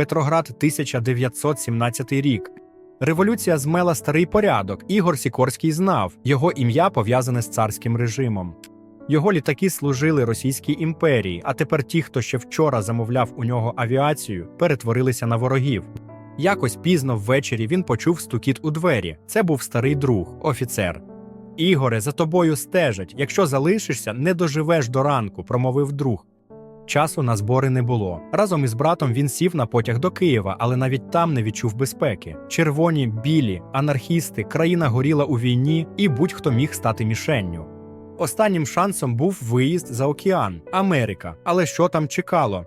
Петроград 1917 рік. Революція змела старий порядок. Ігор Сікорський знав, його ім'я пов'язане з царським режимом. Його літаки служили Російській імперії, а тепер ті, хто ще вчора замовляв у нього авіацію, перетворилися на ворогів. Якось пізно ввечері він почув стукіт у двері. Це був старий друг, офіцер. Ігоре, за тобою стежать. Якщо залишишся, не доживеш до ранку, промовив друг. Часу на збори не було. Разом із братом він сів на потяг до Києва, але навіть там не відчув безпеки. Червоні, білі, анархісти, країна горіла у війні, і будь-хто міг стати мішенню. Останнім шансом був виїзд за океан, Америка. Але що там чекало?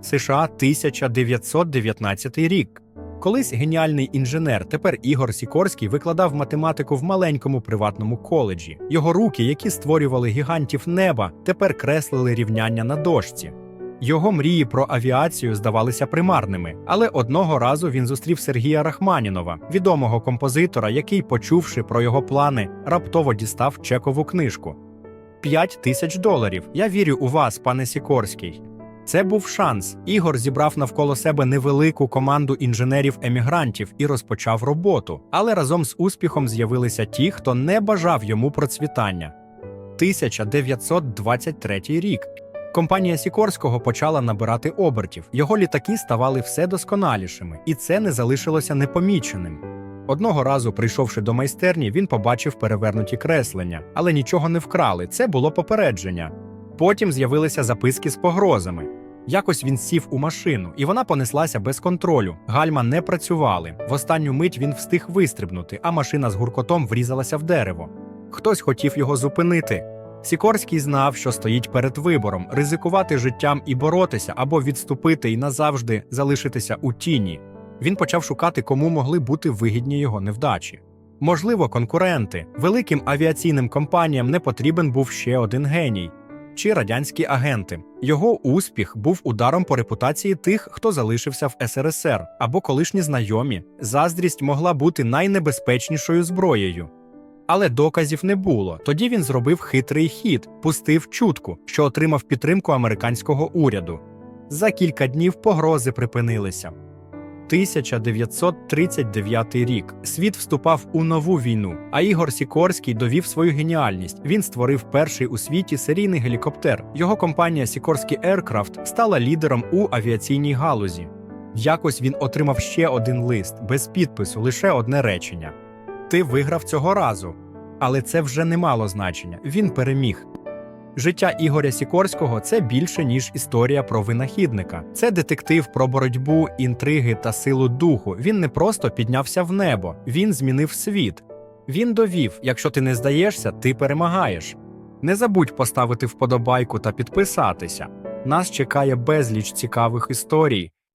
США 1919 рік. Колись геніальний інженер, тепер Ігор Сікорський, викладав математику в маленькому приватному коледжі. Його руки, які створювали гігантів неба, тепер креслили рівняння на дошці. Його мрії про авіацію здавалися примарними, але одного разу він зустрів Сергія Рахманінова, відомого композитора, який, почувши про його плани, раптово дістав чекову книжку. П'ять тисяч доларів. Я вірю у вас, пане Сікорський. Це був шанс. Ігор зібрав навколо себе невелику команду інженерів-емігрантів і розпочав роботу. Але разом з успіхом з'явилися ті, хто не бажав йому процвітання. 1923 рік. Компанія Сікорського почала набирати обертів. Його літаки ставали все досконалішими, і це не залишилося непоміченим. Одного разу, прийшовши до майстерні, він побачив перевернуті креслення, але нічого не вкрали. Це було попередження. Потім з'явилися записки з погрозами. Якось він сів у машину, і вона понеслася без контролю. Гальма не працювали. В останню мить він встиг вистрибнути, а машина з гуркотом врізалася в дерево. Хтось хотів його зупинити. Сікорський знав, що стоїть перед вибором ризикувати життям і боротися або відступити і назавжди залишитися у тіні. Він почав шукати, кому могли бути вигідні його невдачі. Можливо, конкуренти. Великим авіаційним компаніям не потрібен був ще один геній чи радянські агенти. Його успіх був ударом по репутації тих, хто залишився в СРСР, або колишні знайомі. Заздрість могла бути найнебезпечнішою зброєю. Але доказів не було. Тоді він зробив хитрий хід, пустив чутку, що отримав підтримку американського уряду. За кілька днів погрози припинилися. 1939 рік світ вступав у нову війну, а Ігор Сікорський довів свою геніальність. Він створив перший у світі серійний гелікоптер. Його компанія Сікорський Aircraft стала лідером у авіаційній галузі. Якось він отримав ще один лист без підпису, лише одне речення: Ти виграв цього разу. Але це вже не мало значення. Він переміг. Життя Ігоря Сікорського це більше ніж історія про винахідника. Це детектив про боротьбу, інтриги та силу духу. Він не просто піднявся в небо, він змінив світ. Він довів: якщо ти не здаєшся, ти перемагаєш. Не забудь поставити вподобайку та підписатися. Нас чекає безліч цікавих історій.